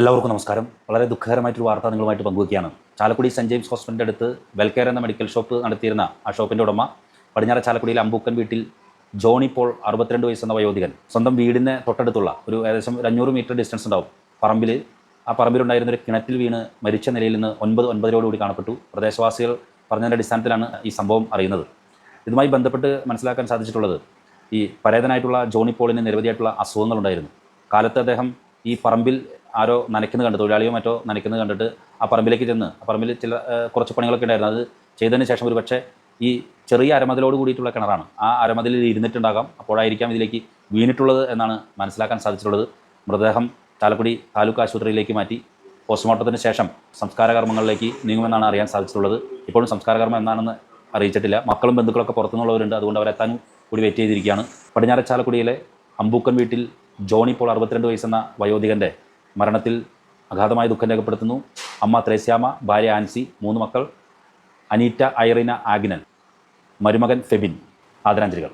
എല്ലാവർക്കും നമസ്കാരം. വളരെ ദുഃഖകരമായിട്ടൊരു വാർത്ത നിങ്ങളുമായിട്ട് പങ്കുവയ്ക്കുകയാണ്. ചാലക്കുടി സെന്റ് ജെയിംസ് ഹോസ്പിറ്റലിന്റെ അടുത്ത് വെൽക്കെയർ എന്ന മെഡിക്കൽ ഷോപ്പ് നടത്തിയിരുന്ന ആ ഷോപ്പിന്റെ ഉടമ പടിഞ്ഞാറ ചാലക്കുടിയിലെ അമ്പൂക്കൻ വീട്ടിൽ ജോണി പോൾ അറുപത്തിരണ്ട് വയസ്സെന്ന വയോധികൻ സ്വന്തം വീടിന് തൊട്ടടുത്തുള്ള ഒരു ഏകദേശം ഒരു അഞ്ഞൂറ് മീറ്റർ ഡിസ്റ്റൻസ് ഉണ്ടാവും. പറമ്പിൽ ആ പറമ്പിലുണ്ടായിരുന്ന ഒരു കിണറ്റിൽ വീണ് മരിച്ച നിലയിൽ നിന്ന് ഒൻപത് ഒൻപതിനോടുകൂടി കാണപ്പെട്ടു. പ്രദേശവാസികൾ പറഞ്ഞതിന്റെ അടിസ്ഥാനത്തിലാണ് ഈ സംഭവം അറിയുന്നത്. ഇതുമായി ബന്ധപ്പെട്ട് മനസ്സിലാക്കാൻ സാധിച്ചിട്ടുള്ളത് ഈ പരേതനായിട്ടുള്ള ജോണി പോളിന് നിരവധിയായിട്ടുള്ള അസുഖങ്ങളുണ്ടായിരുന്നു. കാലത്ത് അദ്ദേഹം ഈ പറമ്പിൽ ആരോ നനയ്ക്കുന്നത് കണ്ട് തൊഴിലാളിയോ മറ്റോ നനയ്ക്കുന്നത് കണ്ടിട്ട് ആ പറമ്പിലേക്ക് ചെന്ന് ആ പറമ്പിൽ ചില കുറച്ച് പണികളൊക്കെ ഉണ്ടായിരുന്നു. അത് ചെയ്തതിന് ശേഷം ഒരു പക്ഷേ ഈ ചെറിയ അരമതിലോട് കൂടിയിട്ടുള്ള കിണറാണ്. ആ അരമതിലിൽ ഇരുന്നിട്ടുണ്ടാകാം. അപ്പോഴായിരിക്കാം ഇതിലേക്ക് വീണിട്ടുള്ളത് എന്നാണ് മനസ്സിലാക്കാൻ സാധിച്ചിട്ടുള്ളത്. മൃതദേഹം ചാലക്കുടി താലൂക്ക് ആശുപത്രിയിലേക്ക് മാറ്റി പോസ്റ്റ്മോർട്ടത്തിന് ശേഷം സംസ്കാര കർമ്മങ്ങളിലേക്ക് നീങ്ങുമെന്നാണ് അറിയാൻ സാധിച്ചിട്ടുള്ളത്. ഇപ്പോഴും സംസ്കാര കർമ്മം എന്നാണെന്ന് അറിയിച്ചിട്ടില്ല. മക്കളും ബന്ധുക്കളൊക്കെ പുറത്തുനിന്നുള്ളവരുണ്ട്. അതുകൊണ്ട് അവരെത്താനും കൂടി വെയിറ്റ് ചെയ്തിരിക്കുകയാണ്. പടിഞ്ഞാറ ചാലക്കുടിയിലെ അമ്പൂക്കൻ വീട്ടിൽ ജോണി പോൾ അറുപത്തിരണ്ട് വയസ്സെന്ന വയോധികന്റെ മരണത്തിൽ അഗാധമായ ദുഃഖം രേഖപ്പെടുത്തുന്നു. അമ്മ ത്രേസ്യാമ ഭാര്യ ആൻസി മൂന്ന് മക്കൾ അനീറ്റ ഐറിന ആഗ്നൽ മരുമകൻ ഫെബിൻ ആദരാഞ്ജലികൾ.